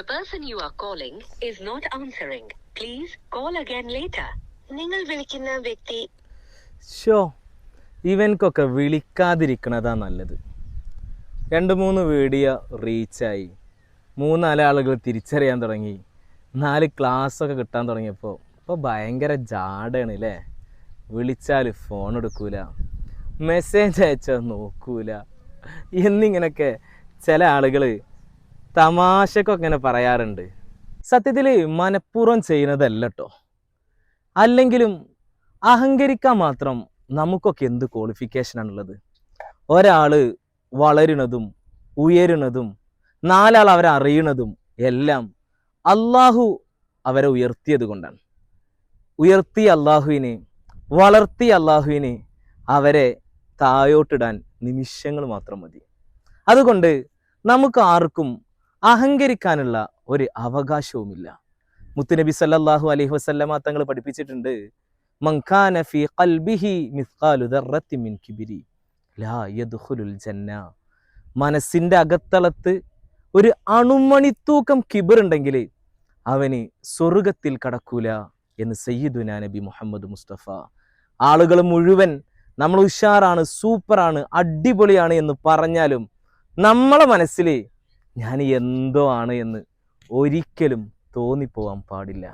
The person you are calling is not answering. Please call again later. നിങ്ങൾ വിളിക്കുന്ന വ്യക്തി show ഇവൻക്കൊക്കെ വിളിക്കാതിരിക്കണതാ നല്ലത്. രണ്ട് മൂന്ന് വീഡിയോ റീച്ചായി. മൂന്നാലാളുകൾ തിരിച്ചറിയാൻ തുടങ്ങി. നാല് ക്ലാസ്സൊക്കെ കിട്ടാൻ തുടങ്ങിയപ്പോൾ ഇപ്പോൾ ഭയങ്കര ജാടാണ് അല്ലേ വിളിച്ചാൽ ഫോൺ എടുക്കൂല. മെസ്സേജ് അയച്ചാൽ നോക്കൂല. എന്നിങ്ങനെയൊക്കെ ചില ആളുകൾ തമാശക്കൊക്കെ ഇങ്ങനെ പറയാറുണ്ട്. സത്യത്തിൽ മനഃപൂർവം ചെയ്യുന്നതല്ല കേട്ടോ അല്ലെങ്കിലും അഹങ്കരിക്കാൻ മാത്രം നമുക്കൊക്കെ എന്ത് ക്വാളിഫിക്കേഷനാണുള്ളത് ഒരാൾ വളരുന്നതും ഉയരുന്നതും നാലാൾ അവരെ അറിയണതും എല്ലാം അള്ളാഹു അവരെ ഉയർത്തിയത് കൊണ്ടാണ്. ഉയർത്തിയ അള്ളാഹുവിനെ വളർത്തിയ അള്ളാഹുവിനെ അവരെ തായോട്ടിടാൻ നിമിഷങ്ങൾ മാത്രം മതി. അതുകൊണ്ട് നമുക്ക് ആർക്കും അഹങ്കരിക്കാനുള്ള ഒരു അവകാശവുമില്ല. മുത്തുനബി സല്ലാഹു അലൈഹി വസല്ലമ തങ്ങൾ പഠിപ്പിച്ചിട്ടുണ്ട് ദർറത്തി മിൻ ലാ യദ്ഖുലുൽ ജന്ന. മനസ്സിന്റെ അകത്തളത്ത് ഒരു അണുമണിത്തൂക്കം കിബിറുണ്ടെങ്കിൽ അവന് സ്വർഗത്തിൽ കടക്കൂല എന്ന് സയ്യിദുന നബി മുഹമ്മദ് മുസ്തഫ. ആളുകൾ മുഴുവൻ നമ്മൾ ഉഷാറാണ് സൂപ്പറാണ് അടിപൊളിയാണ് എന്ന് പറഞ്ഞാലും നമ്മളെ മനസ്സിൽ ഞാൻ എന്തോ ആണ് എന്ന് ഒരിക്കലും തോന്നിപ്പോവാൻ പാടില്ല.